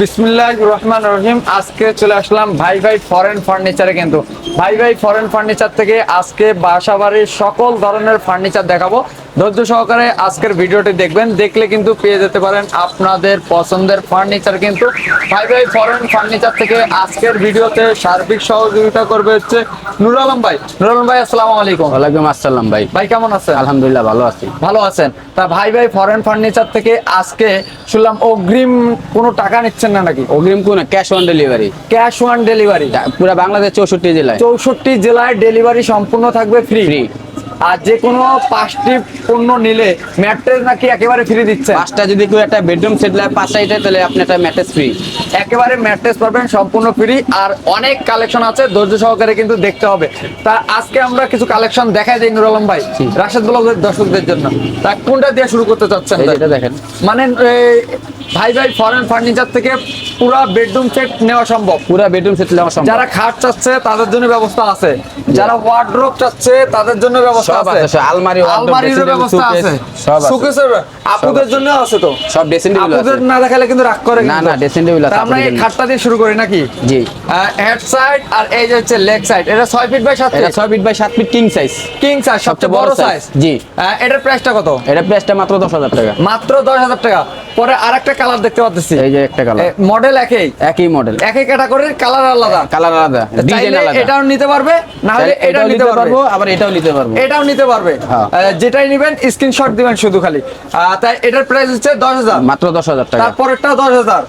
বিসমুল্লাহ রহমান রহিম। আজকে চলে আসলাম ভাই ভাই ফরেন ফার্নিচারে কিন্তু। ভাই ভাই ফরেন ফার্নিচার থেকে আজকে বাসাবাড়ির সকল ধরনের ফার্নিচার দেখাবো। ধৈর্য সহকারে আজকের ভিডিওটি দেখবেন। দেখলে কিন্তু পেয়ে যেতে পারেন আপনাদের পছন্দের ফার্নিচার কিন্তু। ভাই ভাই ফরেন ফার্নিচার থেকে আজকের ভিডিওতে সার্বিক সহযোগিতা করবে হচ্ছে নুর আলম ভাই। নুর আলম ভাই আসসালামু আলাইকুম। ওয়ালাইকুম আসসালাম ভাই। ভাই কেমন আছেন? আলহামদুলিল্লাহ ভালো আছি। ভালো আছেন। তা ভাই ভাই ফরেন ফার্নিচার থেকে আজকে শুনলাম অগ্রিম কোনো টাকা নিচ্ছেন না নাকি? অগ্রিম কোন cash on delivery cash on delivery পুরো বাংলাদেশ চৌষট্টি জেলায়। চৌষট্টি জেলায় ডেলিভারি সম্পূর্ণ থাকবে ফ্রি। আর যে কোনো পাঁচটি পণ্য নিলে ম্যাট্রেস নাকি একেবারে ফ্রি দিচ্ছে। পাঁচটা যদি কেউ একটা বেডরুম সেট লাগে পাঁচটা এটা তাহলে আপনি একটা ম্যাট্রেস ফ্রি একেবারে ম্যাট্রেস পাবেন সম্পূর্ণ ফ্রি আর অনেক কালেকশন আছে ধৈর্য সহকারে কিন্তু দেখতে হবে। তা আজকে আমরা কিছু কালেকশন দেখাই দিই নুর আলম ভাই রাশেদ ব্লগের দর্শকদের জন্য। তা কোনটা দিয়ে শুরু করতে চাচ্ছেন? এটা দেখেন। মানে ভাই ভাই ফরেন ফার্নিচার থেকে পুরা বেডরুম সেট নেওয়া সম্ভব। পুরো বেডরুম সেট নেওয়া সম্ভব। যারা খাট চাচ্ছে তাদের জন্য ব্যবস্থা আছে। যারা ওয়ার্ড্রোব চাচ্ছে তাদের জন্য ব্যবস্থা সব আছে। আছে, আলমারি, আলমারির ব্যবস্থা আছে। সব আছে। সুকেসের আপুদের জন্য আছে। তো? সব ড্রেসিং টেবিল আছে। আপুদের না দেখালে কিন্তু রাগ করে না, না, dressing table আছে আমরা এই খাটটা দিয়ে শুরু করি নাকি? জি। হেড সাইড আর এই যে হচ্ছে লেগ সাইড এটা ছয় ফিট বাই সাত এটা ফিট ছয় ফিট বাই সাত feet king size king size সবচেয়ে বড় সাইজ জি। এটার প্রাইসটা কত? এটা প্রাইসটা মাত্র দশ হাজার টাকা। মাত্র দশ হাজার টাকা। পরে আরেকটা কালার দেখতে পাচ্ছি এই যে একটা কালার মডেল একই? একই মডেল একই ক্যাটাগরির কালার আলাদা। কালার আলাদা। ডিজাইন আলাদা। এটাও নিতে পারবে না হলে এটাও নিতে পারব। আবার এটাও নিতে পারব। এটাও নিতে পারবে। হ্যাঁ। যেটাই নেবেন স্ক্রিনশট দিবেন শুধু খালি। তাই এটার প্রাইস হচ্ছে দশ হাজার। মাত্র দশ হাজার টাকা। তারপরেরটা দশ হাজার।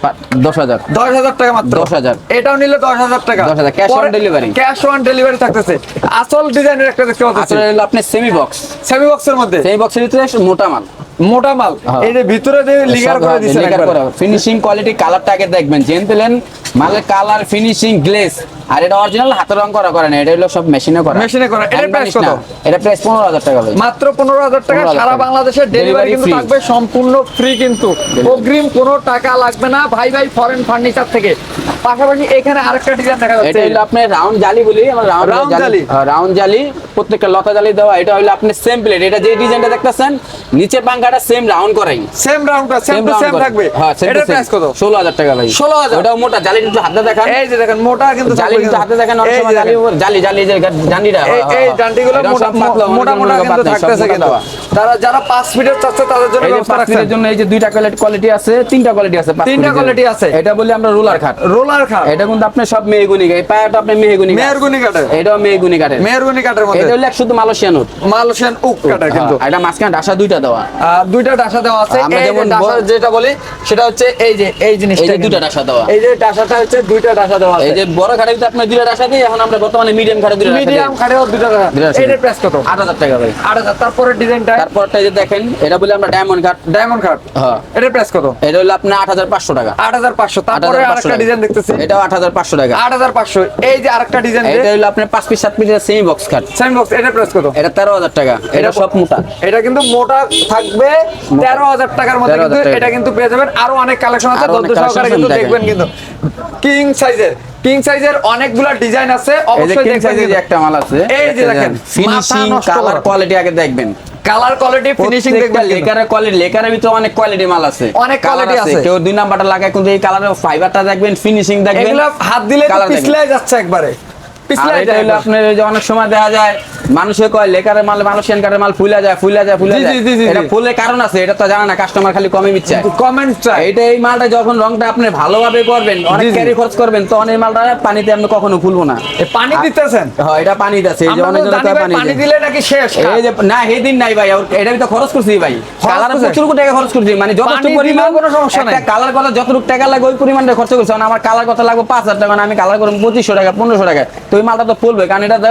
দশ হাজার। দশ হাজার টাকা মাত্র। 10,000 এটাও নিলে দশ হাজার টাকা। 10,000 cash on delivery। Cash on delivery থাকতেছে। আসল ডিজাইনের একটা দেখতে পাচ্ছি আসলে হলো আপনার সেমি বক্স সেমি বক্সের মধ্যে। সেমি বক্সের ভিতরে মোটা মাল। মোটা মাল। হ্যাঁ। এই যে ভিতরে দিয়ে লিগার করে ফিনিশিং কোয়ালিটি কালারটা আগে দেখবেন জেন মালের কালার ফিনিশিং গ্লেস আর এটা অরিজিনাল হাতে রং করা করে না এটা হলো সব মেশিনে করা। মেশিনে করা। varnish না। কত? এটা প্রাইস পনেরো হাজার টাকা ভাই মাত্র পনেরো হাজার টাকা। 15,000 সারা টাকা। বাংলাদেশের ডেলিভারি কিন্তু থাকবে সম্পূর্ণ ফ্রি কিন্তু। অগ্রিম কোনো টাকা লাগবে না। ভাই ভাই ফরেন ফার্নিচার থেকে। পাশাপাশি এখানে আরেকটা ডিজাইন দেখা এটা হলো আপনার রাউন্ড জালি বলি আমরা রাউন্ড জালি। রাউন্ড জালি। প্রত্যেকটা লতা জালি দেওয়া এটা হলো আপনার সেম প্লেট এটা যে ডিজাইনটা দেখতেছেন নিচে পাঙ্খাটা সেম রাউন্ড করাই। সেম রাউন্ডটা সেম টু সেম থাকবে। হ্যাঁ সেম এটার প্রাইস কত? ষোলো হাজার টাকা ভাই। 16,000 ওটাও মোটা জালি একটু হাতে দেখান। এই যে দেখেন মোটা কিন্তু জালি কিন্তু হাতে দেখেন অনেক সময় জালি উপর- জালি জালি যে জান্ডিটা এই ডান্ডিগুলো মোটা মোটা মোটা কিন্তু থাকতেছে কিন্তু। তারা যারা পাঁচ ফিটের চাচ্ছে তাদের জন্য ব্যবস্থা রাখছেন। ফিটের জন্য এই যে দুইটা কোয়ালিটি আছে তিনটা কোয়ালিটি আছে তিনটা জন্য। আছে। এটা বলি আমরা রোলার খাট। রোলার খাট এটা কিন্তু আপনি সব মেহগুনি এই পায়াটা আপনি মেহগুনি মেহরগুনি কাঠের এটাও মেহগুনি কাঠের মেহরগুনি কাঠের মধ্যে। এটা হলো শুধু মালয়েশিয়ান উড মালয়েশিয়ান উক কাঠের কিন্তু। এটা মাঝখানে ডাসা দুইটা দেওয়া। দুইটা ডাসা দেওয়া আছে। আমরা যেমন যেটা বলি সেটা হচ্ছে এই যে এই জিনিসটা এই দুইটা ডাসা দেওয়া। এই যে ডাসাটা হচ্ছে দুইটা ডাসা দেওয়া আছে। এই যে বড় খাটের ভিতরে আপনার দুইটা ডাসা দিই এখন আমরা বর্তমানে মিডিয়াম খাটে দুইটা মিডিয়াম খাটেও দুইটা ডাসা। দুইটা প্রাইস কত? আট হাজার টাকা ভাই। আট হাজার। তারপরে ডিজাইনটা তারপরটা যে দেখেন এটা বলি আমরা ডায়মন্ড কাট ডায়মন্ড খাট হ্যাঁ। এটার প্রাইস কত? এটা হলো আপনার আট হাজার পাঁচশো টাকা। আট হাজার পাঁচশো। তারপরে আরেকটা টাকা। ডিজাইন দেখতেছি এটাও আট হাজার পাঁচশো টাকা। আট হাজার পাঁচশো। এই যে আরেকটা ডিজাইন এটা হলো আপনার পাঁচ পিস সাত পিসের semi box cut same box এটার প্রাইস কত? এটা তেরো হাজার টাকা। এটা সব মোটা। এটা কিন্তু মোটা থাকবে তেরো হাজার টাকার মধ্যে কিন্তু এটা কিন্তু পেয়ে যাবেন। আরও অনেক কালেকশন আছে ধৈর্য সহকারে কিন্তু দেখবেন কিন্তু। কিং সাইজের কিং সাইজের অনেকগুলা ডিজাইন আছে অবশ্যই কিং দেখবেন সাইজের একটা মাল আছে এই যে দেখেন, ফিনিশিং কালার। কোয়ালিটি আগে দেখবেন। কালার কোয়ালিটি ফিনিশিং দেখবেন। লেকারের কোয়ালিটি লেকারের ভিতরে অনেক কোয়ালিটি মাল আছে অনেক কোয়ালিটি আছে। কেউ দুই নাম্বারটা লাগায় কিন্তু এই কালারের ফাইবারটা দেখবেন ফিনিশিং দেখবেন এগুলো হাত দিলে পিছলে যাচ্ছে একবারে এটা হলো আপনার অনেক সময় দেখা যায় মানুষে কয় লেকারের মাল মালয়েশিয়ান কাঠের মাল ফুলা যায় ফুলা যায় ফুলা যায়। জি, জি, জি, এটা জি। কারণ আছে এটা তো জানা না কাস্টমার খালি কমে দিচ্ছে কমেন্ট চাই এই মালটা যখন রংটা আপনি ভালোভাবে করবেন অনেক জি, জি। ক্যারি খরচ করবেন তখন এই মালটা পানিতে আপনি কখনো ফুলবো না। পানি দিতেছেন? হ্যাঁ এটা পানি আছে এই যে অনেক তো জনের জানি কয় ভাই, পানি পানি দিলে নাকি শেষ। এই যে না এই দিন নাই ভাই ওর- এটা তো খরচ করছি ভাই। কালার প্রচুর টাকা খরচ করছি মানে পরিমাণ কোনো সমস্যা নাই। কালার কথা যতটুকু টাকা লাগে ওই পরিমাণটা খরচ করছি। আমার কালার কথা লাগবে পাঁচ হাজার টাকা মানে আমি কালার করব পঁচিশশো টাকা পনেরোশো টাকা। তো ওই মালটা তো ফুলবে কারণ এটা তো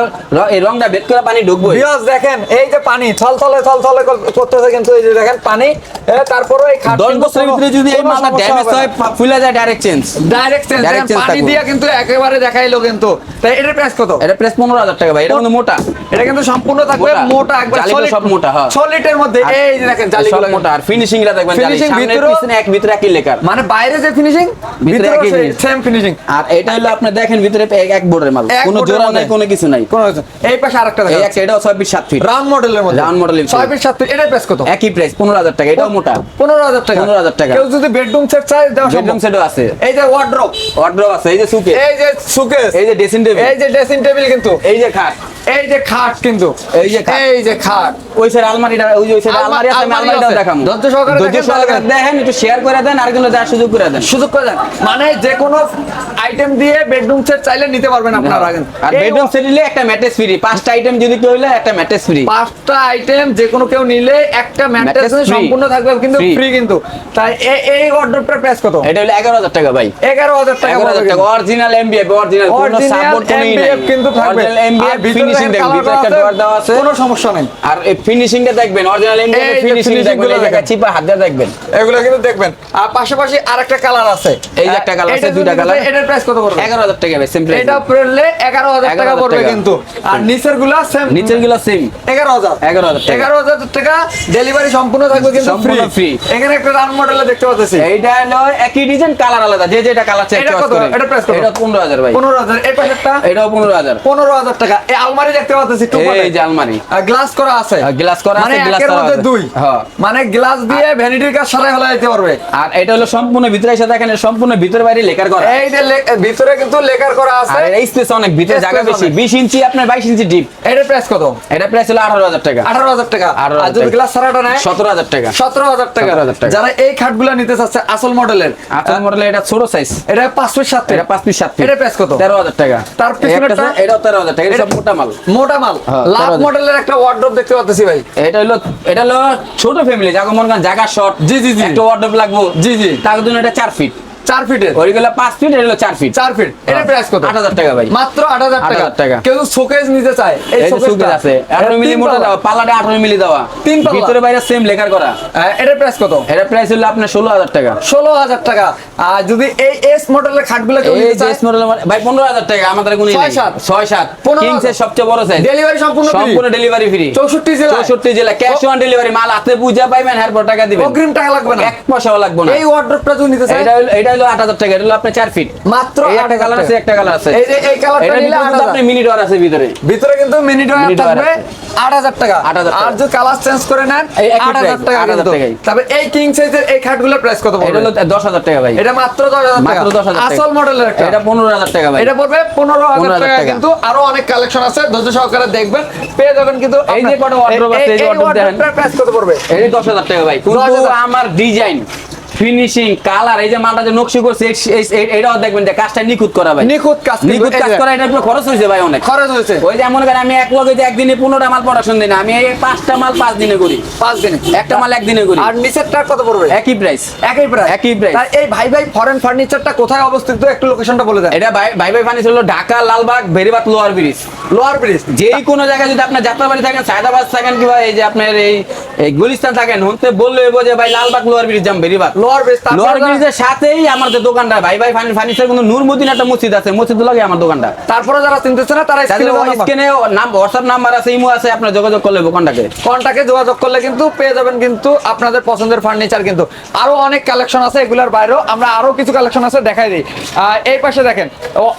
এই রংটা বেদ করে পানি ঢুকবো। বিয়স দেখেন এই যে পানি থল থলে থল থলে করতেছে কিন্তু এই যে দেখেন পানি তারপরে এই খাট দশ বছরের ভিতরে যদি এই মালটা ড্যামেজ হয় ফুলে যায় ডাইরেক্ট চেঞ্জ ডাইরেক্ট চেঞ্জ পানি। দিয়া কিন্তু একেবারে দেখাইলো কিন্তু। তাই এটার প্রাইস কত? এটা পনেরো হাজার টাকা ভাই এটা কিন্তু মোটা। এটা কিন্তু সম্পূর্ণ থাকবে মোটা। একবার solid- সব মোটা, হ্যাঁ। এর মধ্যে। এই যে দেখেন জালিগুলো মোটা। আর ফিনিশিং টা দেখবেন জালি। সামনে পিছনে এক ভিতরে একই লেকার। মানে বাইরে যে ফিনিশিং ভিতরে একই সেম ফিনিশিং আর এটা হলো আপনি দেখেন ভিতরে এক- এক বোর্ডের মাল। কোনো কোনো জোড়া নাই কোনো কিছু নাই। কোনো এই পাশে আরেকটা দেখা একটা এটাও ছয় ফিট 7 ফিট। রাউন্ড মডেলের মধ্যে। রাউন্ড মডেল 6 ফিট 7 ফিট এটার প্রাইস কত? একই প্রাইস পনেরো হাজার টাকা এটাও মোটা। পনেরো হাজার টাকা। 15,000 টাকা। কেউ যদি বেডরুম সেট চায় দাও বেডরুম সেটও আছে। এই যে ওয়ার্ড্রপ ওয়ার্ড্রপ আছে এই যে সুকেস এই যে সুকেস এই যে ড্রেসিং টেবিল এই যে ড্রেসিং টেবিল কিন্তু। এই যে খাট। এই যে খাট কিন্তু। এই যে এই যে খাট। ওই সাইড আলমারিটা ওই যে ওই আলমা- আলমারি আছে আলমারিটাও আছে। ধৈর্য সহকারে ধৈর্য সহকারে দেখেন একটু শেয়ার করে দেন আর কিন্তু দেওয়ার সুযোগ করে দেন। সুযোগ করে দেন। মানে যে কোনো আইটেম দিয়ে বেডরুম সেট চাইলে নিতে পারবেন আপনারা আর বেডরুম সেট নিলে একটা ম্যাট্রেস ফ্রি পাঁচটা আইটেম যদি কেউ হইলে একটা ম্যাট্রেস ফ্রি পাঁচটা আইটেম যে কোনো কেউ নিলে একটা ম্যাট্রেস সম্পূর্ণ থাকবে কিন্তু ফ্রি কিন্তু। তাই এই অর্ডারটার প্রাইস কত? এটা হলো এগারো হাজার টাকা ভাই। এগারো হাজার টাকা অরিজিনাল এমবিএফ অরিজিনাল কোনো সাপোর্ট কোনো MDF কিন্তু থাকবে। এমবিএফ ভিতরে ফিনিশিং দেখবেন ভিতরে একটা ডোর দেওয়া আছে। কোনো সমস্যা নেই। আর এই ফিনিশিংটা দেখবেন অরিজিনাল এমবিএফ ফিনিশিং দেখবেন এই জায়গায় চিপা হাত দিয়ে দেখবেন। এগুলো কিন্তু দেখবেন। আর পাশাপাশি আরেকটা কালার আছে। এই যে একটা colour আছে, দুইটা colour। এটার প্রাইস কত পড়বে? এগারো হাজার টাকা ভাই সিম্পল এটা পড়লে এগারো হাজার টাকা পড়বে কিন্তু। আর নিচেরগুলা সেম নিচেরগুলো সেম এগারো হাজার। 11,000 টাকা। ডেলিভারি সম্পূর্ণ থাকবে কিন্তু সম্পূর্ণ ফ্রি এখানে একটা রান মডেলে দেখতে পাচ্ছি। এইটা হলো একই ডিজাইন কালার আলাদা। যে যেটা কালার চেক এটা কত? করে। এটা price কত? এটা পনেরো হাজার ভাই। পনেরো হাজার। এই পাশেরটা? এটাও পনেরো হাজার। পনেরো হাজার টাকা। এই আলমারি দেখতে পাচ্ছি এই যে আলমারি। গ্লাস করা আছে। গ্লাস করা মানে আছে গ্লাস একের করা মধ্যে দুই। হ্যাঁ। মানে গ্লাস দিয়ে ভ্যানিটির কাজ সারাই হলে যেতে পারবে। আর এটা হলো সম্পূর্ণ ভিতরে এসে দেখেন সম্পূর্ণ ভিতরে বাইরে লেকার করা। এই যে ভিতরে কিন্তু লেকার করা আছে। আর এই স্পেস অনেক ভিতরে জায়গা বেশি। অনেক। বিশ ইঞ্চি আপনার বাইশ ইঞ্চি ডিপ এটার প্রাইস কত? এটা প্রাইস হলো আঠারো হাজার টাকা। আঠারো হাজার টাকা। আর যদি গ্লাস সারাটা নেয়? সতেরো হাজার টাকা। সতেরো হাজার টাকা। 17,000 টাকা। যারা এই খাটগুলো নিতে চাচ্ছে আসল মডেলের আপনার মডেল এটা ছোট সাইজ এটা পাঁচ ফিট সাত এটা পাঁচ পিস সাত পিস এটার price কত? তেরো হাজার টাকা। তার পিছনেরটা? আছে, এটাও টাকা। এটা মোটা মাল। মোটা মাল। হ্যাঁ, লাভ 13,000 মডেলের একটা ওয়ার্ড্রপ দেখতে পাচ্ছি ভাই। এটা হলো এটা হলো ছোট ফ্যামিলি যাকে মনে করেন জায়গা শর্ট জি, জি, জি। একটা ওয়ার্ড্রপ লাগবো। জি, জি। তার জন্য এটা চার ফিট চার ফিটের ওইগুলো পাঁচ ফিট এটা হলো চার ফিট চার ফিট এটার প্রাইস কত? আট হাজার টাকা ভাই। মাত্র আট হাজার টাকা। টাকা। কেউ শোকেজ নিতে চায় এই সুকেজ আছে আঠারো মিলি মোটা দেওয়া পাল্লাটা আঠারো মিলি দেওয়া। তিন। ভিতরে বাইরে সেম লেখার করা। এটার প্রাইস কত? এটা প্রাইস হলো আপনার ষোলো হাজার টাকা। ষোলো হাজার টাকা। আর যদি এই এস মডেলের খাটগুলো কেউ এই চায়? মডেল ভাই পনেরো হাজার টাকা আমাদের কোনো ছয় সাত। ছয় সাত। 15,000 কিংসের সবচেয়ে বড় সাইজ ডেলিভারি সম্পূর্ণ সম্পূর্ণ ডেলিভারি ফ্রি চৌষট্টি জেলা চৌষট্টি জেলা ক্যাশ অন ডেলিভারি মাল হাতে বুঝা পাইবেন এরপর টাকা দিবেন। অগ্রিম টাকা লাগবে না। এক পয়সাও লাগবে না। এই ওয়ার্ড্রপটা যদি নিতে চায়? এটা হলো এটা হলো হাজার টাকা এটা হলো আপনার ফিট মাত্র একটা কালার আছে একটা কালার আছে। এই যে এই কালারটা নিলে আট হাজার। আপনি মিনি ডোর আছে ভিতরে। ভিতরে কিন্তু মিনি ডয়ার থাকবে আছে। আট হাজার টাকা। 8,000 টাকা। আর যদি কালার চেঞ্জ করে নেন এই একই আট হাজার price, টাকা 8,000 কিন্তু। তবে এই কিং সাইজের এই খাটগুলোর প্রাইস কত এটা পড়বে? হলো দশ হাজার টাকা ভাই। এটা মাত্র দশ হাজার টাকা। মাত্র টাকা। আসল মডেলের একটা। এটা পনেরো হাজার টাকা ভাই। এটা পড়বে পনেরো হাজার 15,000 টাকা। কিন্তু আরও অনেক কালেকশন আছে ধৈর্য সহকারে দেখবেন। পেয়ে যাবেন কিন্তু এই যে আপনার- কটা wardrobe আছে, এই wardrobe প্রাইস কত পড়বে? এই দশ হাজার টাকা ভাই। কিন্তু আমার ডিজাইন ফিনিশিং কালার এই যে মালটা যে নকশি করছে এটাও দেখবেন যে কাজটা নিখুঁত করা ভাই। নিখুঁত কাজ নিখুঁত কাজ করা এটা একটু খরচ হয়েছে ভাই অনেক। খরচ হয়েছে। ওই যে মনে করেন আমি এক লগে যে একদিনে পনেরোটা মাল প্রোডাকশন দিই না আমি এই পাঁচটা মাল পাঁচ দিনে করি। পাঁচ দিনে। একটা মাল একদিনে করি। আর নিচেরটা কত পড়বে? একই প্রাইস একই প্রাইস একই। তাই এই ভাই ভাই ফরেন ফার্নিচারটা কোথায় অবস্থিত একটু লোকেশনটা বলে দেন। এটা ভাই ভাই ভাই ফার্নিচার হলো Dhaka Lalbagh Beribadh lower bridge. Lower bridge. যেই কোনো জায়গায় যদি আপনার যাত্রাবাড়ি থাকেন সায়দাবাদ থাকেন কিংবা এই যে আপনার এই গুলিস্তান থাকেন হতে বললে যে ভাই লালবাগ লোয়ার ব্রিজ যাম বেরিবাত লোয়ার ব্রিজ লোয়ার ব্রিজের সাথেই আমার দোকানটা ভাই ভাই ফার্নিচার কিন্তু নূরমুদ্দিন একটা মসজিদ আছে মসজিদ লাগে আমার দোকানটা। তারপরে যারা চিনতেছে না তারা স্ক্রিনে স্ক্রিনে নাম হোয়াটসঅ্যাপ নাম্বার আছে ইমো আছে আপনার যোগাযোগ করলে দোকানটাকে কন্টাকে যোগাযোগ করলে কিন্তু পেয়ে যাবেন কিন্তু আপনাদের পছন্দের ফার্নিচার কিন্তু। আরও অনেক কালেকশন আছে এগুলোর বাইরেও আমরা আরও কিছু কালেকশন আছে দেখাই দিই। এই পাশে দেখেন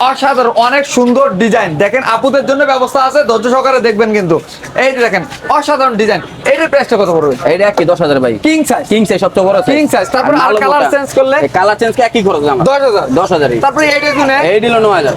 অসাধারণ অনেক সুন্দর ডিজাইন দেখেন আপুদের জন্য ব্যবস্থা আছে ধৈর্য সহকারে দেখবেন কিন্তু। এই দেখেন অসাধারণ ডিজাইন এইটার প্রাইসটা কত পড়বে? এইটা কি দশ হাজার ভাই? কিং সাইজ কিং সাইজ সবচেয়ে বড় King size, তারপরে আর colour change করলে? কালার চেঞ্জ একই খরচ আমার দশ হাজার। তারপরে এইটা শুনে এই দিল নয় হাজার।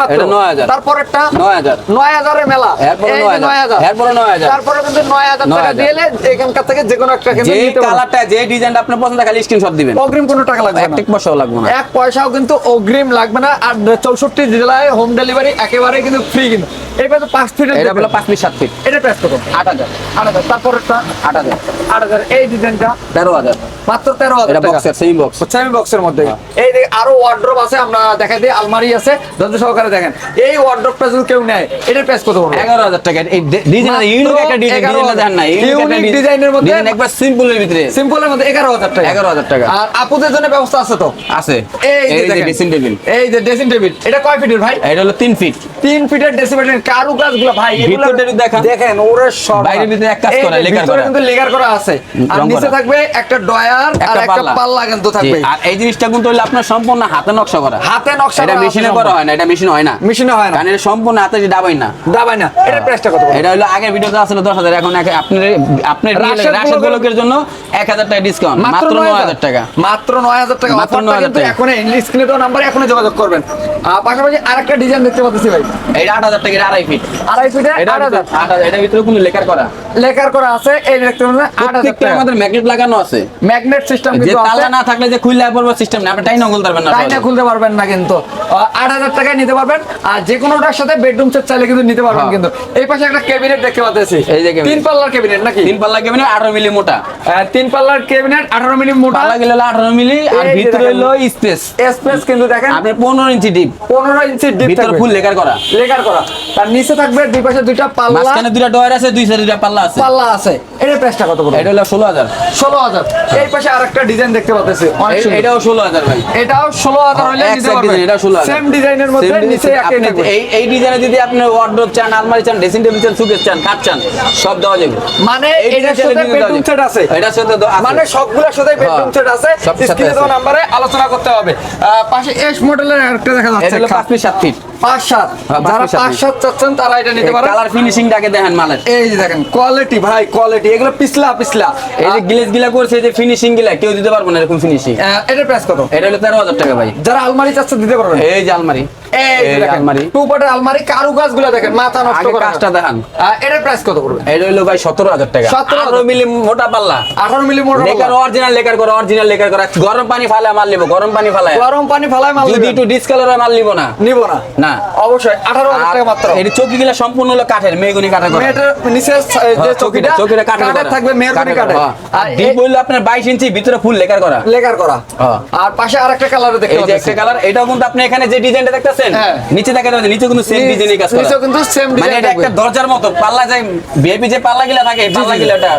মাত্র? এটা 9,000 তারপরেরটা? নয় হাজার। নয় মেলা। এরপরে 9,000 এরপরে 9,000 তারপরে কিন্তু নয় হাজার টাকা 9,000 এখানকার থেকে যে কোনো একটা কিন্তু নিতে কালারটা যে ডিজাইনটা আপনার পছন্দ খালি স্ক্রিনশট দিবেন। অগ্রিম কোনো টাকা লাগবে না। পয়সাও লাগবে না। এক পয়সাও কিন্তু অগ্রিম লাগবে না। আর চৌষট্টি জেলায় হোম ডেলিভারি একেবারে কিন্তু ফ্রি কিন্তু। এইবার তো পাঁচ ফিটের এটা হলো পাঁচ ফিট সাত ফিট এটা প্রাইস কত আট হাজার। আট হাজার। তারপরেরটা? আট হাজার। আট হাজার। এই ডিজাইনটা তেরো হাজার। মাত্র তেরো হাজার এটা বক্সের সেম বক্স সেমি বক্সের মধ্যে। এই আরও ওয়ার্ড্রপ আছে আমরা দেখাই দিই। আলমারি আছে ধৈর্য সহকারে দেখেন। এই ওয়ার্ড্রপটা যদি কেউ নেয় এটার প্রাইস কত পড়বে? এগারো টাকা। এই ডিজাইন ইউনিক একটা ডিজাইন দেখেন না Unique design মধ্যে- একবার সিম্পলের ভিতরে। সিম্পলের মধ্যে এগারো হাজার টাকা। 11,000 টাকা। আর আপুদের জন্য ব্যবস্থা আছে তো? আছে। এই যে এই যে দেখেন। ড্রেসিং টেবিল এই যে ড্রেসিং টেবিল এটা কয় ফিটের ভাই? এটা হলো তিন ফিট তিন ফিটের ড্রেসিং টেবিল কারু গুলো ভাই এগুলো- ভিতরটা দেখেন ওরে সব বাইরের ভিতরে এক কাজ করা, লেকার করা। কিন্তু লেকার করা আছে। আর নিচে থাকবে একটা ডয়ার আর একটা পাল্লা। কিন্তু থাকবে আর এই জিনিসটা কিন্তু হইল আপনার সম্পূর্ণ হাতে নকশা করা। হাতে নকশা এটা মেশিনে করা হয় না এটা মেশিন হয় না। মেশিনে হয় না। কারণ এটা সম্পূর্ণ হাতে যে ডাবাই না। দাবাই না। এটার প্রাইসটা কত এটা হলো আগের ভিডিওতে আসলে দশ হাজার এখন এক- আপনার আপনার রাশেদ রাশেদ গোলকের- গোলকের জন্য এক হাজার টাকা ডিসকাউন্ট মাত্র মাত্র নয় 9000 হাজার টাকা। মাত্র টাকা মাত্র অফারটা 9000 টাকা। এখন স্ক্রিনে দেওয়া নাম্বারে এখনই যোগাযোগ করবেন। পাশাপাশি আরেকটা ডিজাইন দেখতে পাচ্ছি ভাই। এটা আট হাজার টাকা আড়াই ফিট আড়াই ফিটে এটা আট হাজার। আট হাজার ভিতরে কোনো লেখার করা। লেখার করা আছে এই দেখতে পাচ্ছেন আমাদের ম্যাগনেট লাগানো আছে। ম্যাগনেট সিস্টেম কিন্তু আছে। তালা না থাকলে যে খুললে পড়বে সিস্টেম না আপনি টাইনা খুলতে পারবেন না তাই খুলতে পারবেন না কিন্তু। আট হাজার টাকায় নিতে পারবেন আর যে কোনোটার সাথে বেডরুম সেট চাইলে কিন্তু নিতে পারবেন হ্যাঁ। কিন্তু। এই পাশে একটা ক্যাবিনেট দেখতে পাচ্ছি এই যে তিন পাল্লার ক্যাবিনেট নাকি? তিন পাল্লা ক্যাবিনেট আঠারো মিলি মোটা। তিন পাল্লার ক্যাবিনেট আঠারো মিনিট মোটা। পাল্লা গেলে আঠারো মিলি আর ভিতরে হলো স্পেস স্পেস কিন্তু দেখেন। আপনার পনেরো ইঞ্চি ডিপ পনেরো ইঞ্চি ডিপ ভিতরে ফুল লেখার করা। লেখার করা। তার নিচে থাকবে দুই পাশে দুইটা পাল্লা। মাঝখানে দুইটা ডয়ার আছে দুই সাইডে দুইটা পাল্লা আছে। পাল্লা আছে। এটার প্রাইসটা কত করে এটা হলো ষোলো হাজার। ষোলো হাজার। এই পাশে আরেকটা ডিজাইন দেখতে পাচ্ছি অনেক সুন্দর। এটাও ষোলো হাজার ভাই। এটাও ষোলো হাজার হলে এক নিতে পারবেন। এটাও 16,000 সেম ডিজাইনের মধ্যে নিচে একই থাকবে। এই এই ডিজাইনে যদি আপনি ওয়ার্ডরোব চান আলমারি চান ড্রেসিং টেবিল চান সুকেস চান খাট চান সব দেওয়া যাবে। মানে এটার সাথে বেডরুম সেট আছে। মানে সবগুলোর সাথে বেডরুম হ্যাঁ, সেট আছে। স্ক্রিনে দেওয়া আছে। আলোচনা করতে হবে। পাশে এস মডেলের একটা দেখা যাচ্ছে। হলো পাঁচ ফিট সাত ফিট পাঁচ সাত। হ্যাঁ, যারা চাচ্ছেন তারা এটা নিতে পারেন কালার ফিনিশিংটাকে দেখেন মালের। এই যে দেখেন কোয়ালিটি ভাই কোয়ালিটি এগুলো পিছলা পিছলা। এই যে গ্লেজ গিলা করছে এই যে ফিনিশিং গিলা কেউ দিতে পারব না এরকম ফিনিশিং আহ, এটার প্রাইস কত? এটা হলো তেরো হাজার টাকা ভাই। যারা আলমারি চাচ্ছে দিতে পারবেন। এই যে আলমারি। আলমারি টু পার্টের আলমারি। কারুকাজগুলো দেখেন মাথা নষ্ট আগে কাজটা দেখান। এটার প্রাইস কত পড়বে? এটা হলো ভাই সতেরো হাজার টাকা। 17,000 মিলি মোটা পাল্লা। আঠারো মিলি মোটর লেকার অরিজিনাল লেকার করা অরিজিনাল লেকার করা। গরম পানি ফালায় মাল লিবো গরম পানি ফালায়। গরম পানি ফেলায় মাল যদি একটু ডিসকালার মাল লিবো না। নিব না। না। অবশ্যই আঠারো হাজার টাকা মাত্র। এই চৌকি সম্পূর্ণ হলো কাঠের মেগুনি কাঠের করা। নিচে যে হ্যাঁ, চকিটা কাঠের করা। থাকবে কাঠের হ্যাঁ। আর ডিপ বলল আপনার বাইশ ইঞ্চি ভিতরে ফুল লেকার করা। লেকার করা। হ্যাঁ। আর পাশে আরেকটা কালার দেখতে এই যে একটা কালার এটাও কিন্তু আপনি এখানে যে ডিজাইনটা দেখতেছেন হ্যাঁ। নিচে দেখা নিচে কিন্তু সেম কাজ করা। নিচেও কিন্তু সেম মানে ডিজাইন এটা একটা দরজার মতো পাল্লা যায় ভিআইপি যে পাল্লা গিলা থাকে পাল্লা গিলা এটা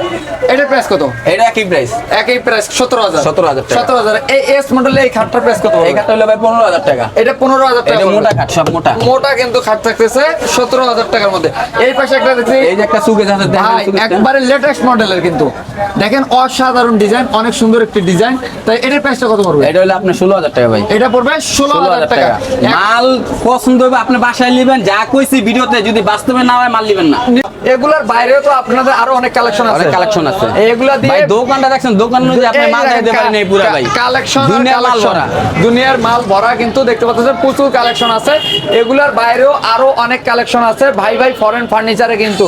এটার প্রাইস কত? এটা একই প্রাইস একই প্রাইস সতেরো হাজার। 17,000 টাকা। সতেরো হাজার। এই এস মডেলের এই খাটটার প্রাইস কত এই কাঠটা হলো ভাই পনেরো হাজার টাকা। এটা পনেরো হাজার টাকা এটা মোটা কাঠ সব মোটা। মোটা কিন্তু খাট থাকতেছে সতেরো হাজার টাকার মধ্যে। এই পাশে একটা দেখছি এই যে একটা সুকেস আছে দেখেন। একবারে লেটেস্ট মডেলের কিন্তু। দেখেন অসাধারণ ডিজাইন অনেক সুন্দর একটি ডিজাইন তাই এটার প্রাইসটা কত পড়বে? এটা হলো আপনার ষোলো হাজার টাকা ভাই। এটা পড়বে ষোলো ষোলো হাজার টাকা। এক- মাল পছন্দ হবে আপনি বাসায় নেবেন যা কইছি ভিডিওতে যদি বাস্তবে না হয় মাল নেবেন না। এগুলার বাইরেও তো আপনাদের আরও অনেক কালেকশন আছে। অনেক কালেকশন আছে। এগুলা দিয়ে ভাই দোকানটা দেখছেন দোকান অনুযায়ী আপনি মাল খাইতে পারেন এই পুরা ভাই। কালেকশন দুনিয়া মাল ভরা। দুনিয়ার মাল ভরা কিন্তু দেখতে পাচ্ছেন প্রচুর কালেকশন আছে। এগুলার বাইরেও আরও অনেক কালেকশন আছে। ভাই ভাই ফরেন ফার্নিচারে কিন্তু।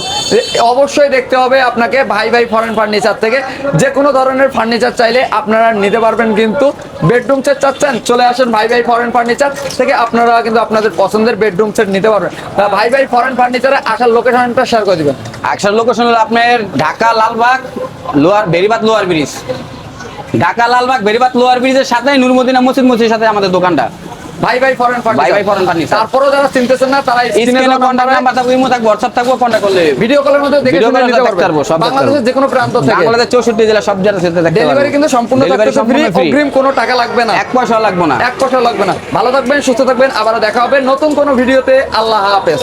অবশ্যই দেখতে হবে আপনাকে ভাই ভাই ফরেন ফার্নিচার থেকে। যে কোনো ধরনের ফার্নিচার চাইলে আপনারা নিতে পারবেন কিন্তু। বেডরুম সেট চাচ্ছেন চলে আসেন ভাই ভাই ফরেন ফার্নিচার থেকে। আপনারা কিন্তু আপনাদের পছন্দের বেডরুম সেট নিতে পারবেন। ভাই ভাই ফরেন ফার্নিচারে আসার লোকেশনটা শেয়ার করে দিবেন। আসার লোকেশন হলো আপনার Dhaka Lalbagh lower Beribadh lower bridge Dhaka Lalbagh Beribadh lower ব্রিজের সাথে নুরমদিনা মসজিদ মসজিদের সাথে আমাদের দোকানটা। ভাই ভাই ফরেন ফার্নিচার ভাই ভাই foreign furniture। তারপরেও যারা চিনতেছেন না তারা স্ক্রিনে স্ক্রিনে কন্টাক্ট নাম্বার থাকবে ইমো থাকবে হোয়াটসঅ্যাপ থাকবে কন্টাক্ট করলে ভিডিও কলের মধ্যে দেখে Video শুনে নিতে পারব, সব বাংলাদেশের যে কোনো প্রান্ত থেকে বাংলাদেশ চৌষট্টি জেলা সব জায়গা সেটা দেখতে ডেলিভারি কিন্তু সম্পূর্ণ ফ্রি অগ্রিম কোনো টাকা লাগবে না। এক পয়সা লাগবে না। এক পয়সা লাগবে না। ভালো থাকবেন সুস্থ থাকবেন আবার দেখা হবে নতুন কোনো ভিডিওতে। আল্লাহ হাফেজ।